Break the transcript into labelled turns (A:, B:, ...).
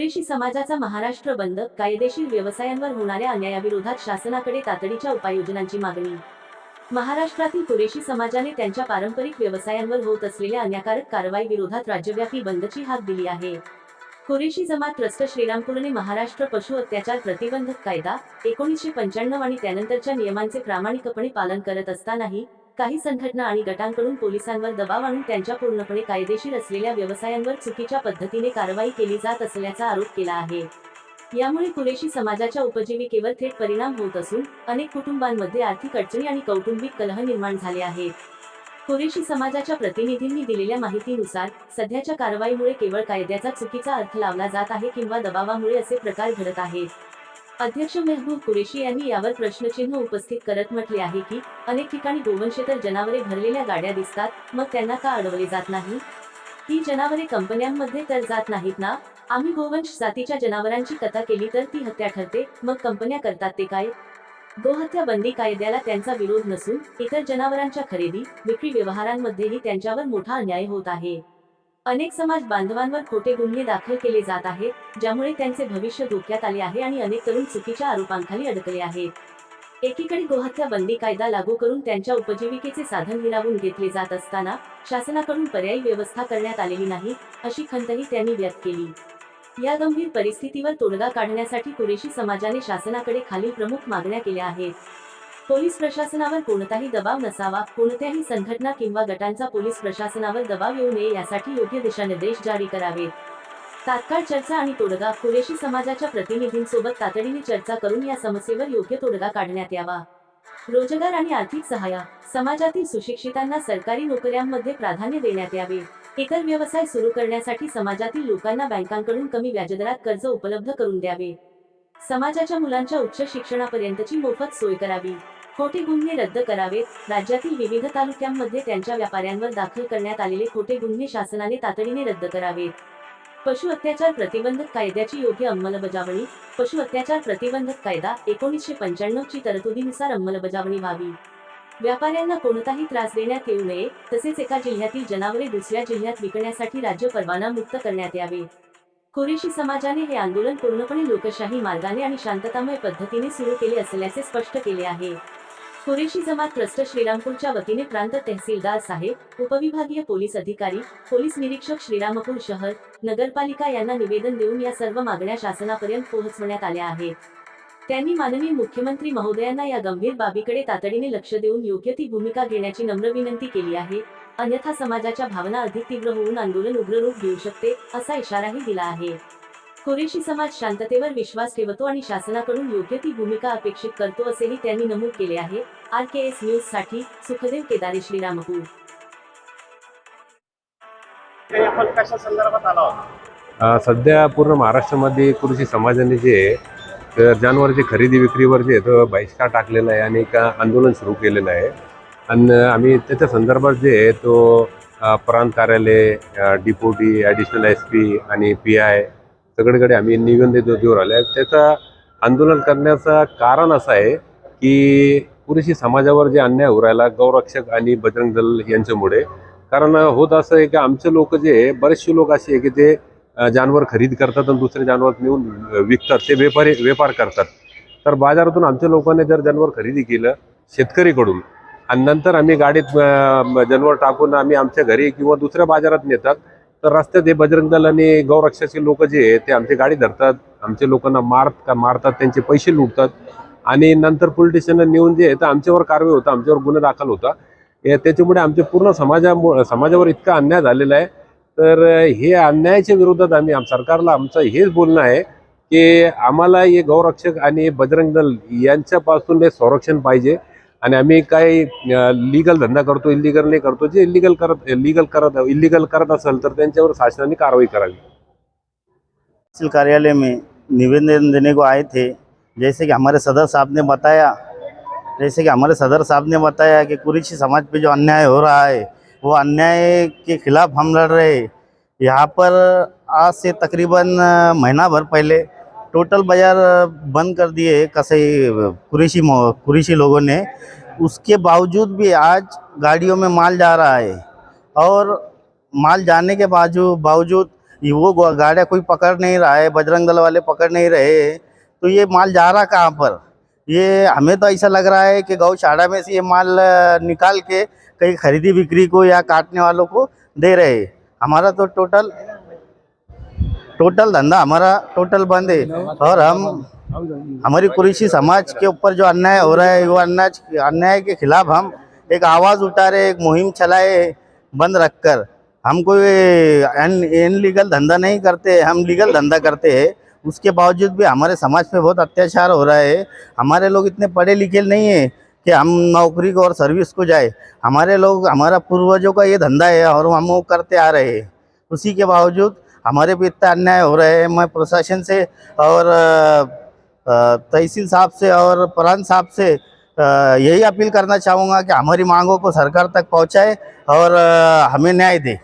A: कुरेशी समाजाचा महाराष्ट्र बंद कायदेशीर व्यवसायांवर होणाऱ्या अन्यायाविरोधात शासनाकडे तातडीच्या उपाययोजनांची मागणी. महाराष्ट्रातील कुरेशी समाजाने त्यांच्या पारंपरिक व्यवसायांवर होत असलेल्या अन्यायकारक कारवाई विरोधात राज्यव्यापी बंदची हाक दिली आहे. कुरेशी जमात ट्रस्ट श्रीरामपूरने महाराष्ट्र पशु अत्याचार प्रतिबंधक कायदा एकोणीसशे पंच्याण्णव आणि त्यानंतरच्या नियमांचे प्रामाणिकपणे पालन करत असतानाही काही संघटना आणि गटांकडून पोलिसांवर दबाव आणून त्यांच्या पूर्णपणे कायदेशीर असलेल्या व्यवसायांवर चुकीच्या पद्धतीने कारवाई केली जात असल्याचा आरोप केला आहे. यामुळे कुरेशी समाजाच्या उपजीविकेवर थेट परिणाम होत असून अनेक कुटुंबांमध्ये आर्थिक अडचणी आणि कौटुंबिक कलह निर्माण झाले आहेत. कुरेशी समाजाच्या प्रतिनिधींनी दिलेल्या माहितीनुसार सध्याच्या कारवाईमुळे केवळ कायद्याचा चुकीचा अर्थ लावला जात आहे किंवा दबावामुळे असे प्रकार घडत आहेत. अध्यक्ष मेहबूब कुरेशी यांनी यावर प्रश्नचिन्ह उपस्थित करत म्हटले आहे की अनेक ठिकाणी गोवंशेतर जनावरे भरलेल्या गाड्या दिसतात मग त्यांना का अडवले जात नाही? ही जनावरे कंपन्यांमध्ये तर जात नाहीत ना? आम्ही गोवंश जातीच्या जनावरांची कथा केली तर ती हत्या ठरते मग कंपन्या करतात ते काय? गोहत्या बंदी कायद्याला त्यांचा विरोध नसून इतर जनावरांच्या खरेदी विक्री व्यवहारांमध्येही त्यांच्यावर मोठा अन्याय होत आहे. अनेक समाज बांधवांवर खोटे गुन्हे दाखल केले जात आहेत ज्यामुळे त्यांचे भविष्य धोक्यात आले आहे आणि अनेक तरुण चुकीच्या आरोपांखाली अडकले आहेत. एकीकडे गोहत्या बंदी कायदा लागू करून त्यांच्या उपजीविकेचे साधन हिरावून घेतले जात असताना शासनाकडून पर्यायी व्यवस्था करण्यात आलेली नाही अशी खंतही त्यांनी व्यक्त केली. या गंभीर परिस्थितीवर तोडगा काढण्यासाठी कुरेशी समाजाने शासनाकडे खालील प्रमुख मागण्या केल्या आहेत. पोलीस प्रशासनावर कोणताही दबाव नसावा कोणत्याही संघटना किंवा गटांचा पोलीस प्रशासनावर दबाव येऊ नये यासाठी योग्य दिशानिर्देश जारी करावेत. तात्काळ चर्चा आणि तोडगा कुरेशी समाजाच्या प्रतिनिधींसोबत तातडीने चर्चा करून या समस्येवर योग्य तोडगा काढण्यात यावा. रोजगार आणि आर्थिक सहाय्य समाजातील सुशिक्षितांना सरकारी नोकऱ्यांमध्ये प्राधान्य देण्यात यावे. इतर व्यवसाय सुरू करण्यासाठी समाजातील लोकांना बँकांकडून कमी व्याजदरात कर्ज उपलब्ध करून द्यावे. समाजाच्या मुलांच्या उच्च शिक्षणापर्यंतची मोफत सोय करावी. खोटे गुन्हे रद्द करावेत. राज्यातील विविध तालुक्यांमध्ये त्यांच्या व्यापाऱ्यांवर दाखल करण्यात आलेले खोटे गुन्हे शासनाने तातडीने रद्द करावेत. पशु अत्याचार प्रतिबंधक कायद्याची योग्य अंमलबजावणी. पशु अत्याचार प्रतिबंधक कायदा एकोणीसशे पंच्याण्णव ची तरतुदीनुसार अंमलबजावणी व्हावी. व्यापाऱ्यांना कोणताही त्रास देण्यात येऊ नये. तसेच एका जिल्ह्यातील जनावरे दुसऱ्या जिल्ह्यात विकण्यासाठी राज्य परवाना मुक्त करण्यात यावे. कुरेशी समाजाने हे आंदोलन पूर्णपणे लोकशाही मार्गाने आणि शांततामय पद्धतीने सुरू केले असल्याचे स्पष्ट केले आहे. कुरेशी जमात ट्रस्ट श्रीरामपूरच्या वतीने प्रांत तहसीलदार साहेब उपविभागीय पोलीस अधिकारी पोलीस निरीक्षक श्रीरामपूर शहर नगरपालिका यांना निवेदन देऊन या सर्व मागण्या शासनापर्यंत पोहोचवण्यात आल्या आहेत. त्यांनी माननीय मुख्यमंत्री महोदयांना या गंभीर बाबीकडे तातडीने लक्ष देऊन योग्य ती भूमिका घेण्याची नम्र विनंती केली आहे. अन्यथा समाजाच्या भावना अधिक तीव्र होऊन आंदोलन उग्र रूप घेऊ शकते असा इशाराही दिला आहे. कुरेशी समाज शांततेवर विश्वास ठेवतो आणि शासनाकडून योग्य ती भूमिका अपेक्षित करतो असेही त्यांनी नमूद केले आहे. आर के एस न्यूजसाठी सुखदेव केदारे श्रीरामपूर
B: काही आपण कशा संदर्भात आला होता
C: अ, सध्या पूर्ण महाराष्ट्रामध्ये कृषी समाजाने जे आहे, तर जनावरची खरेदी विक्रीवर जे तो बहिष्कार टाकलेला आहे आणि एक आंदोलन सुरू केलेलं आहे. आणि आम्ही त्याच्या संदर्भात जे आहे तो प्रांत कार्यालय डिपोटी ॲडिशनल एस पी आणि पी आय सगळीकडे आम्ही निवेदन देऊ राहिले त्याचा आंदोलन करण्याचं कारण असं आहे की पुरेशी समाजावर जे अन्याय होऊ राहिला गौरक्षक आणि बजरंग दल यांच्यामुळे. कारण होत असं आहे की आमचे लोक जे बरेचसे लोक असे आहे की ते जानवर खरेदी करतात आणि दुसरे जानवर नेऊन विकतात. ते व्यापारी व्यापार करतात. तर बाजारातून आमच्या लोकांनी जर जानवर खरेदी केलं शेतकरीकडून आणि नंतर आम्ही गाडीत जनवर टाकून आम्ही आमच्या घरी किंवा दुसऱ्या बाजारात नेतात तर रस्त्यात हे बजरंग दल आणि गौरक्षाचे लोक जे आहे ते आमची गाडी धरतात. आमच्या लोकांना मार मारतात त्यांचे पैसे लुटतात. आणि नंतर पोलीस स्टेशनला नेऊन जे तर आमच्यावर कारवाई होता आमच्यावर गुन्हा दाखल होता. त्याच्यामुळे आमच्या पूर्ण समाजामुळे समाजावर इतका अन्याय झालेला आहे. तर हे अन्यायाच्या विरोधात आम्ही आम- सरकारला आमचं हेच बोलणं आहे की आम्हाला हे गौरक्षक आणि बजरंग दल यांच्यापासून हे संरक्षण पाहिजे. आणि आम्ही काही लिगल धंदा करतो इलिगल नाही करतो. जे इलिगल करत लिगल करत इलिगल करत असेल तर त्यांच्यावर शासनाने कारवाई करावी.
D: तहसील कार्यालय में निवेदन देने को आए थे जैसे कि हमारे सदर साहब ने बताया जैसे कि हमारे सदर साहब ने बताया कि कुरेशी समाज पे जो अन्याय हो रहा है वो अन्याय के खिलाफ हम लड़ रहे हैं। यहाँ पर आज से तकरीबन महिनाभर महीना भर पहले टोटल बाज़ार बंद कर दिए कसाई कुरेशी कुरेशी लोगों ने। उसके बावजूद भी आज गाड़ियों में माल जा रहा है। और माल जाने के बाजू, बावजूद वो गाड़ियाँ कोई पकड़ नहीं रहा है बजरंग दल वाले पकड़ नहीं रहे तो ये माल जा रहा कहाँ पर? ये हमें तो ऐसा लग रहा है कि गौशाला में से ये माल निकाल के कहीं खरीदी बिक्री को या काटने वालों को दे रहे हमारा तो टोटल टोटल धंधा हमारा टोटल बंद है। और हम, हमारी कुरेशी समाज के ऊपर जो अन्याय हो रहा है, वो अन्याय अन्याय के खिलाफ हम एक आवाज़ उठा रहे, एक मुहिम चलाए बंद रखकर। हम कोई इनलीगल धंधा नहीं करते, हम लीगल धंधा करते हैं। उसके बावजूद भी हमारे समाज पे बहुत अत्याचार हो रहा है। हमारे लोग इतने पढ़े लिखे नहीं है कि हम नौकरी को और सर्विस को जाए। हमारे लोग, हमारा पूर्वजों का ये धंधा है और हम वो करते आ रहे हैं। उसी के बावजूद हमारे भी इतना अन्याय हो रहे हैं, मैं प्रशासन से और तहसील साहब से और प्रधान साहब से यही अपील करना चाहूँगा कि हमारी मांगों को सरकार तक पहुँचाए और हमें न्याय दे।